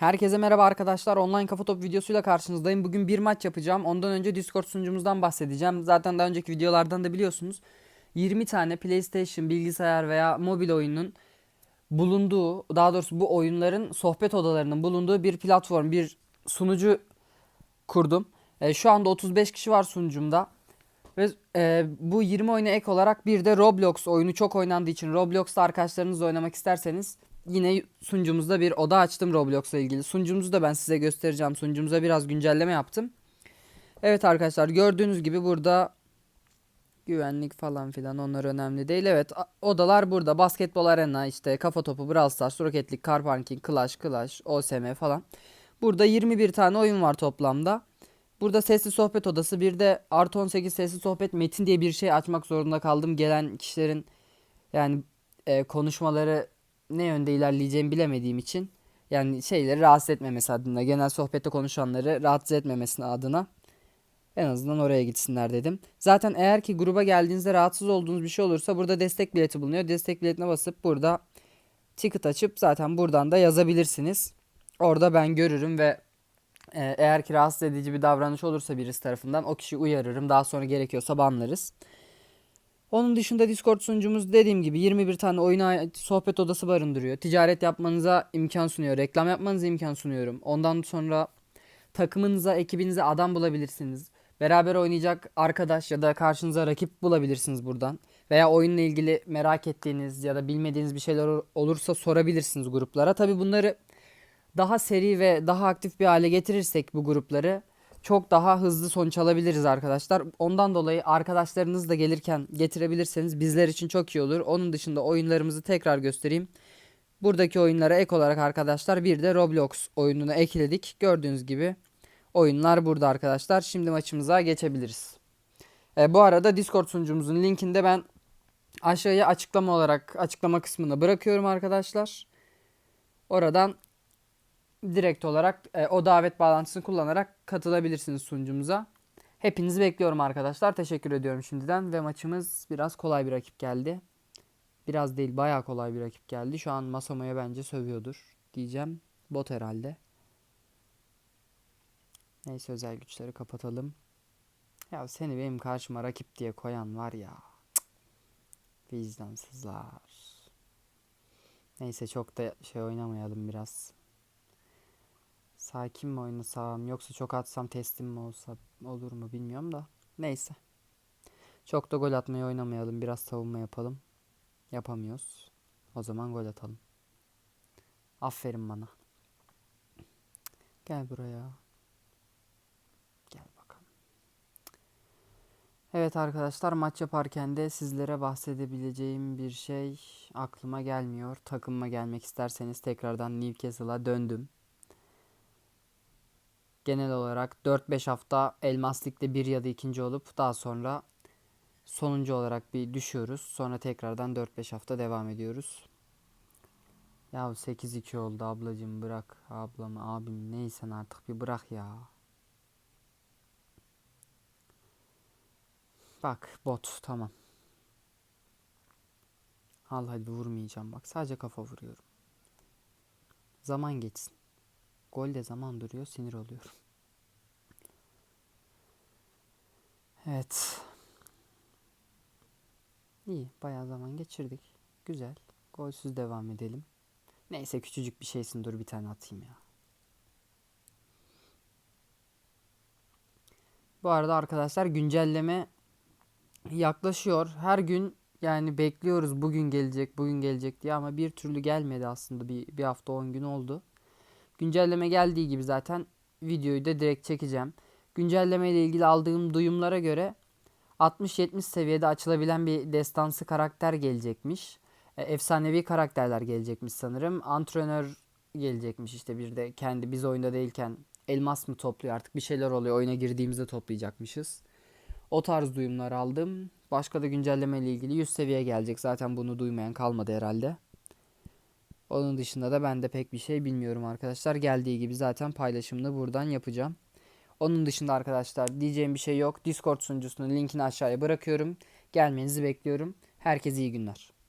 Herkese merhaba arkadaşlar. Online kafa top videosuyla karşınızdayım. Bugün bir maç yapacağım. Ondan önce Discord sunucumuzdan bahsedeceğim. Zaten daha önceki videolardan da biliyorsunuz. 20 tane PlayStation, bilgisayar veya mobil oyunun bulunduğu, daha doğrusu bu oyunların sohbet odalarının bulunduğu bir platform, bir sunucu kurdum. E, şu anda 35 kişi var sunucumda. Ve e, bu 20 oyuna ek olarak bir de Roblox oyunu çok oynandığı için Roblox'ta arkadaşlarınızla oynamak isterseniz yine sunucumuzda bir oda açtım Roblox'la ilgili. Sunucumuzu da ben size göstereceğim. Sunucumuza biraz güncelleme yaptım. Evet arkadaşlar gördüğünüz gibi burada güvenlik falan filan onlar önemli değil. Evet odalar burada. Basketbol arena işte kafa topu, Brawl Stars, Rocket League, Car Parking, Clash, Clash, OSM falan. Burada 21 tane oyun var toplamda. Burada sesli sohbet odası bir de artı 18 sesli sohbet metin diye bir şey açmak zorunda kaldım. Gelen kişilerin yani e, konuşmaları ne yönde ilerleyeceğimi bilemediğim için yani şeyleri rahatsız etmemesi adına genel sohbette konuşanları rahatsız etmemesine adına en azından oraya gitsinler dedim. Zaten eğer ki gruba geldiğinizde rahatsız olduğunuz bir şey olursa burada destek bileti bulunuyor. Destek biletine basıp burada ticket açıp zaten buradan da yazabilirsiniz. Orada ben görürüm ve e, eğer ki rahatsız edici bir davranış olursa birisi tarafından o kişiyi uyarırım. Daha sonra gerekiyorsa banlarız. Onun dışında Discord sunucumuz dediğim gibi 21 tane oyuna sohbet odası barındırıyor. Ticaret yapmanıza imkan sunuyor. Reklam yapmanıza imkan sunuyorum. Ondan sonra takımınıza, ekibinize adam bulabilirsiniz. Beraber oynayacak arkadaş ya da karşınıza rakip bulabilirsiniz buradan. Veya oyunla ilgili merak ettiğiniz ya da bilmediğiniz bir şeyler ol- olursa sorabilirsiniz gruplara. Tabi bunları daha seri ve daha aktif bir hale getirirsek bu grupları çok daha hızlı sonuç alabiliriz arkadaşlar. Ondan dolayı arkadaşlarınız da gelirken getirebilirseniz bizler için çok iyi olur. Onun dışında oyunlarımızı tekrar göstereyim. Buradaki oyunlara ek olarak arkadaşlar bir de Roblox oyununu ekledik. Gördüğünüz gibi oyunlar burada arkadaşlar. Şimdi maçımıza geçebiliriz. E, bu arada Discord sunucumuzun linkini de ben aşağıya açıklama olarak açıklama kısmına bırakıyorum arkadaşlar. Oradan direkt olarak e, o davet bağlantısını kullanarak katılabilirsiniz sunucumuza. Hepinizi bekliyorum arkadaşlar. Teşekkür ediyorum şimdiden ve maçımız biraz kolay bir rakip geldi. Biraz değil bayağı kolay bir rakip geldi. Şu an Masamo'ya bence sövüyordur diyeceğim. Bot herhalde. Neyse özel güçleri kapatalım. Ya seni benim karşıma rakip diye koyan var ya. Cık. Vicdansızlar. Neyse çok da şey oynamayalım biraz. Sakin mi oynasam yoksa çok atsam teslim mi olsa olur mu bilmiyorum da. Neyse. Çok da gol atmayı oynamayalım. Biraz savunma yapalım. Yapamıyoruz. O zaman gol atalım. Aferin bana. Gel buraya. Gel bakalım. Evet arkadaşlar maç yaparken de sizlere bahsedebileceğim bir şey aklıma gelmiyor. Takımıma gelmek isterseniz tekrardan Newcastle'a döndüm. Genel olarak 4-5 hafta Elmas Lig'de bir ya da ikinci olup daha sonra sonuncu olarak bir düşüyoruz. Sonra tekrardan 4-5 hafta devam ediyoruz. Ya 8-2 oldu ablacığım bırak ablamı abim neysen artık bir bırak ya. Bak bot tamam. Al hadi vurmayacağım bak sadece kafa vuruyorum. Zaman geçsin. Golde zaman duruyor sinir oluyorum. Evet. İyi bayağı zaman geçirdik. Güzel. Golsüz devam edelim. Neyse küçücük bir şeysin dur bir tane atayım ya. Bu arada arkadaşlar güncelleme yaklaşıyor. Her gün yani bekliyoruz bugün gelecek bugün gelecek diye ama bir türlü gelmedi aslında bir, bir hafta 10 gün oldu. Güncelleme geldiği gibi zaten videoyu da direkt çekeceğim. Güncelleme ile ilgili aldığım duyumlara göre 60-70 seviyede açılabilen bir destansı karakter gelecekmiş. E, efsanevi karakterler gelecekmiş sanırım. Antrenör gelecekmiş işte bir de kendi biz oyunda değilken elmas mı topluyor artık bir şeyler oluyor. Oyuna girdiğimizde toplayacakmışız. O tarz duyumlar aldım. Başka da güncelleme ile ilgili 100 seviye gelecek. Zaten bunu duymayan kalmadı herhalde. Onun dışında da ben de pek bir şey bilmiyorum arkadaşlar. Geldiği gibi zaten paylaşımını buradan yapacağım. Onun dışında arkadaşlar diyeceğim bir şey yok. Discord sunucusunun linkini aşağıya bırakıyorum. Gelmenizi bekliyorum. Herkese iyi günler.